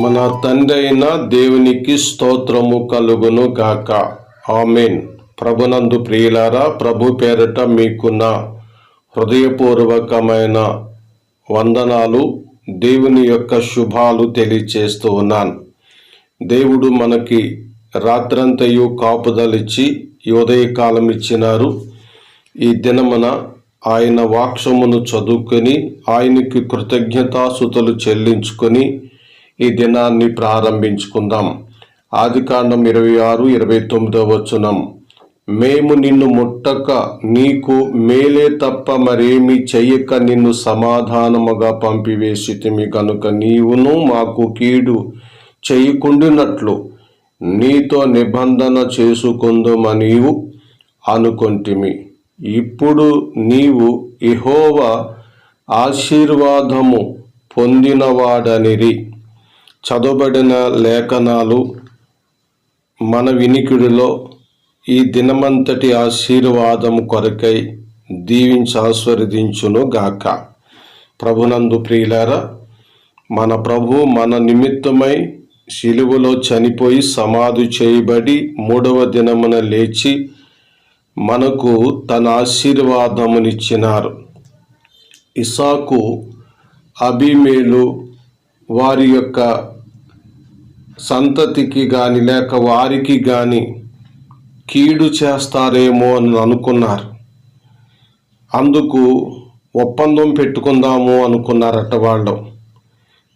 మన తండ్రైన దేవునికి స్తోత్రము కలుగును గాక. ఆమెన్. ప్రభునందు ప్రియులారా ప్రభు పేరట మీకున్న హృదయపూర్వకమైన వందనాలు దేవుని యొక్క శుభాలు తెలియచేస్తూ ఉన్నాను. దేవుడు మనకి రాత్రంతయు కాపుదలిచ్చి ఉదయకాలం ఇచ్చినారు ఈ దినమున ఆయన వాక్షమును చదువుకొని ఆయనకి కృతజ్ఞతాసుతలు చెల్లించుకొని ఈ దినాన్ని ప్రారంభించుకుందాం. ఆదికాండం ఇరవై ఆరు ఇరవై తొమ్మిదవ వచనం. మేము నిన్ను ముట్టక నీకు మేలే తప్ప మరేమి చెయ్యక నిన్ను సమాధానముగా పంపివేసితిమి కనుక నీవును మాకు కీడు చేయకుండినట్లు నీతో నిబంధన చేసుకుందుమనీవు అనుకొంటిమి. ఇప్పుడు నీవు ఇహోవ ఆశీర్వాదము పొందినవాడనిరి. చదవబడిన లేఖనాలు మన వినికిడిలో ఈ దినమంతటి ఆశీర్వాదము కొరకై దీవించి ఆస్వాదించును గాక. ప్రభునందు ప్రియులారా మన ప్రభు మన నిమిత్తమై శిలువలో చనిపోయి సమాధి చేయబడి మూడవ దినమున లేచి మనకు తన ఆశీర్వాదమునిచ్చినారు. ఇసాకు అభిమేలు వారి యొక్క సంతతికి కానీ లేక వారికి కానీ కీడు చేస్తారేమో అని అనుకున్నారు. అందుకు ఒప్పందం పెట్టుకుందాము అనుకున్నారట వాళ్ళు.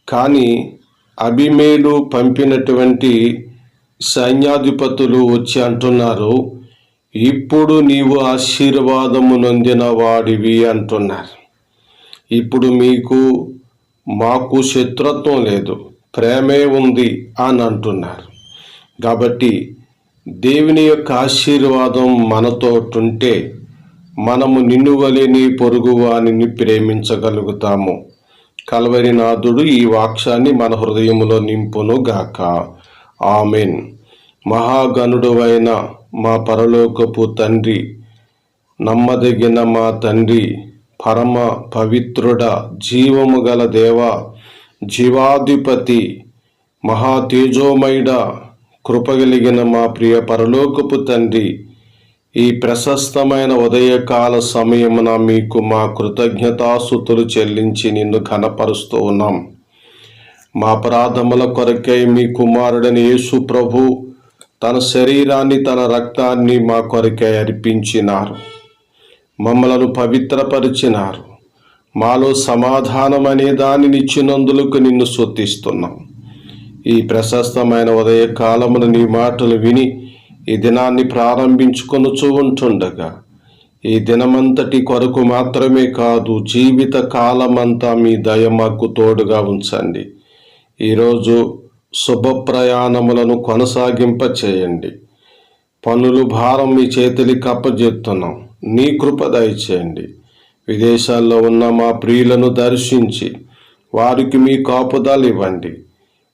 కానీ అభిమేలు పంపినటువంటి సైన్యాధిపతులు వచ్చి అంటున్నారు ఇప్పుడు నీవు ఆశీర్వాదము నొందిన వాడివి అంటున్నారు. ఇప్పుడు మీకు మాకు శత్రుత్వం లేదు ప్రేమే ఉంది అని అంటున్నారు. కాబట్టి దేవుని యొక్క ఆశీర్వాదం మనతో ఉంటే మనము నిన్ను వలిని పొరుగు ప్రేమించగలుగుతాము. కలవరినాథుడు ఈ వాక్షాన్ని మన హృదయంలో నింపును గాక. ఆమెన్. మహాగణుడు అయిన మా పరలోకపు తండ్రి నమ్మదగిన మా తండ్రి పరమ పవిత్రుడ జీవము గల దేవ జీవాధిపతి మహా తేజోమయుడ కృపగలిగిన మా ప్రియ పరలోకపు తండ్రి ఈ ప్రశస్తమైన ఉదయకాల సమయమున మీకు మా కృతజ్ఞతాసుతులు చెల్లించి నిన్ను ఘనపరుస్తూ ఉన్నాం. మా అపరాధముల కొరకై మీ కుమారుడని యేసు ప్రభు తన శరీరాన్ని తన రక్తాన్ని మా కొరకే అర్పించినారు. మమ్మలను పవిత్రపరిచినారు. మాలో సమాధానం అనే దానిని ఇచ్చినందులకు నిన్ను శొత్తిస్తున్నాం ఈ ప్రశస్తమైన ఉదయ కాలమున నీ మాటలు విని ఈ దినాన్ని ప్రారంభించుకొనుచూ ఉంటుండగా ఈ దినమంతటి కొరకు మాత్రమే కాదు జీవిత కాలమంతా మీ దయ మాకు తోడుగా ఉంచండి. ఈరోజు శుభ ప్రయాణములను కొనసాగింప చేయండి పనులు భారం మీ చేతులకి అప్పజెప్తున్నాం నీ కృప దయచేయండి. విదేశాల్లో ఉన్న మా ప్రియులను దర్శించి వారికి మీ కాపుదాలు ఇవ్వండి.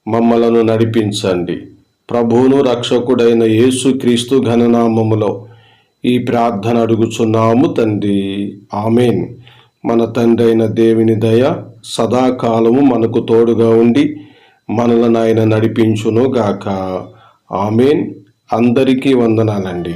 మమ్మలను నడిపించండి. ప్రభువును రక్షకుడైన యేసుక్రీస్తు ఘననామములో ఈ ప్రార్థన అడుగుచున్నాము తండ్రి. ఆమెన్. మన తండ్రి అయిన దేవుని దయ సదాకాలము మనకు తోడుగా ఉండి మనలను ఆయన నడిపించునుగాక. ఆమెన్. అందరికీ వందనాలండి.